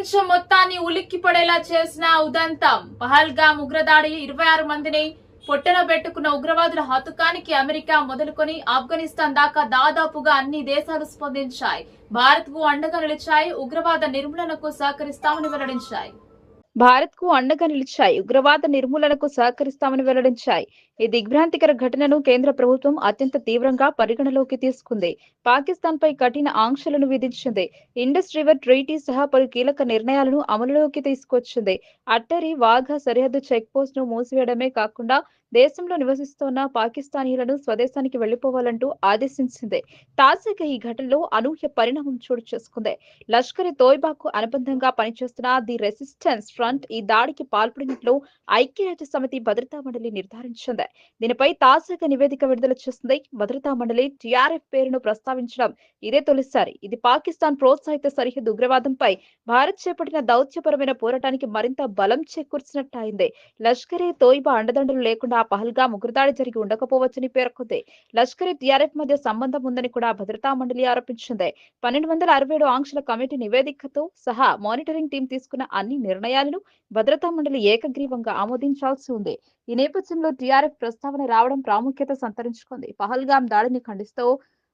ప్రపంచం మొత్తాన్ని ఉలిక్కి పడేలా చేసిన ఉదంతం పహల్గా ఉగ్రదాడి ఇరవై ఆరు మందిని పొట్టన పెట్టుకున్న ఉగ్రవాదుల హతుకానికి అమెరికా మొదలుకొని ఆఫ్ఘనిస్తాన్ దాకా దాదాపుగా అన్ని దేశాలు స్పందించాయి. భారత్కు అండగా నిలిచాయి ఉగ్రవాద నిర్మూలనకు సహకరిస్తామని వెల్లడించాయి. భారత్కు అండగా నిలిచాయి. ఉగ్రవాద నిర్మూలనకు సహకరిస్తామని వెల్లడించాయి. ఈ దిగ్భ్రాంతికర ఘటనను కేంద్ర ప్రభుత్వం అత్యంత తీవ్రంగా పరిగణలోకి తీసుకుంది. పాకిస్తాన్ పై కఠిన ఆంక్షలను విధించింది. ఇండస్ రివర్ ట్రీటీ సహా పలు కీలక నిర్ణయాలను అమలులోకి తీసుకొచ్చింది. అట్టరి వాఘా సరిహద్దు చెక్ పోస్ట్ను మూసివేయడమే కాకుండా దేశంలో నివసిస్తున్న పాకిస్తానీలను స్వదేశానికి వెళ్ళిపోవాలంటూ ఆదేశించింది. తాజాగా ఈ ఘటనలో అనూహ్య పరిణామం చోటు చేసుకుంది. లష్కర్ తోయ్బాకు అనుబంధంగా పనిచేస్తున్న ది రెసిస్టెన్స్ ఫ్రంట్ ఫ్రంట్ ఈ దాడికి పాల్పడినట్లు ఐక్యరాజ్య సమితి భద్రతా మండలి నిర్ధారించింది. దీనిపై తాజాగా నివేదిక విడుదల చేసింది భద్రతా మండలి టిఆర్ఎఫ్ పేరును ప్రస్తావించడం ఇదే తొలిసారి. ఇది పాకిస్తాన్ ప్రోత్సాహిత సరిహద్దు ఉగ్రవాదంపై భారత్ చేపట్టిన దౌత్యపరమైన పోరాటానికి మరింత బలం చేకూర్చినట్టయింది. లష్కరే తోయిబా అండదండలు లేకుండా పహల్గా ఉగ్రదాడి జరిగి ఉండకపోవచ్చని పేర్కొంది. లష్కరే టిఆర్ఎఫ్ మధ్య సంబంధం ఉందని కూడా భద్రతా మండలి ఆరోపించింది. పన్నెండు వందల అరవై ఏడు ఆంక్షల కమిటీ నివేదికతో సహా మానిటరింగ్ టీం తీసుకున్న అన్ని నిర్ణయాలను భద్రతా మండలి ఏకగ్రీవంగా ఆమోదించాల్సి ఉంది. ఈ నేపథ్యంలో టీఆర్ఎఫ్ ప్రస్తావన రావడం ప్రాముఖ్యత సంతరించుకుంది. పహల్గాం దాడిని ఖండిస్తూ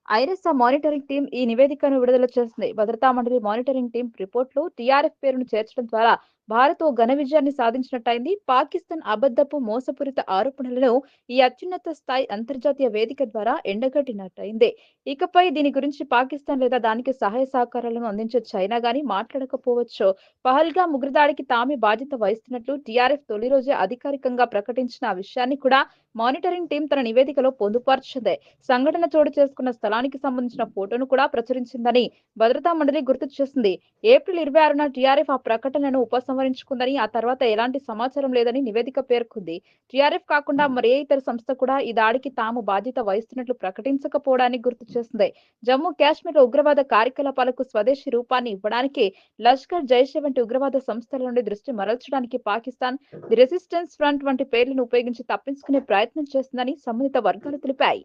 ఐరెసా మానిటరింగ్ టీం ఈ నివేదికను విడుదల చేసింది. భద్రతా మండలి మానిటరింగ్ టీం రిపోర్ట్లో టీఆర్ఎఫ్ పేరును చేర్చడం ద్వారా భారత్ ఓ ఘన విజయాన్ని సాధించినట్టయింది. పాకిస్తాన్ అబద్ధపు మోసపూరిత ఆరోపణలను ఈ అత్యున్నత స్థాయి అంతర్జాతీయ వేదిక ద్వారా ఎండగట్టినట్టయింది. ఇకపై దీని గురించి పాకిస్తాన్ లేదా దానికి సహాయ సహకారాలను అందించే చైనా గాని మాట్లాడకపోవచ్చు పహల్గా ముగ్రదాడికి తామే బాధ్యత వహిస్తున్నట్లు టీఆర్ఎఫ్ తొలి రోజే అధికారికంగా ప్రకటించిన ఆ విషయాన్ని కూడా మానిటరింగ్ టీం తన నివేదికలో పొందుపర్చింది. సంఘటన చోటు చేసుకున్న స్థలానికి సంబంధించిన ఫోటోను కూడా ప్రచురించిందని భద్రతా మండలి గుర్తు చేసింది. ఏప్రిల్ ఇరవై ఆరున టీఆర్ఎఫ్ ఆ ప్రకటనను ఉపసం ఉపసంహరించుకుందని ఆ తర్వాత ఎలాంటి సమాచారం లేదని నివేదిక పేర్కొంది. టీఆర్ఎఫ్ కాకుండా మరే ఇతర సంస్థ కూడా ఈ దాడికి తాము బాధ్యత వహిస్తున్నట్లు ప్రకటించకపోవడాన్ని గుర్తు చేసింది జమ్మూ కాశ్మీర్ ఉగ్రవాద కార్యకలాపాలకు స్వదేశీ రూపాన్ని ఇవ్వడానికి లష్కర్ జైషే వంటి ఉగ్రవాద సంస్థల నుండి దృష్టి మరల్చడానికి పాకిస్తాన్ ది రెసిస్టెన్స్ ఫ్రంట్ వంటి పేర్లను ఉపయోగించి తప్పించుకునే ప్రయత్నం చేస్తుందని సంబంధిత వర్గాలు తెలిపాయి.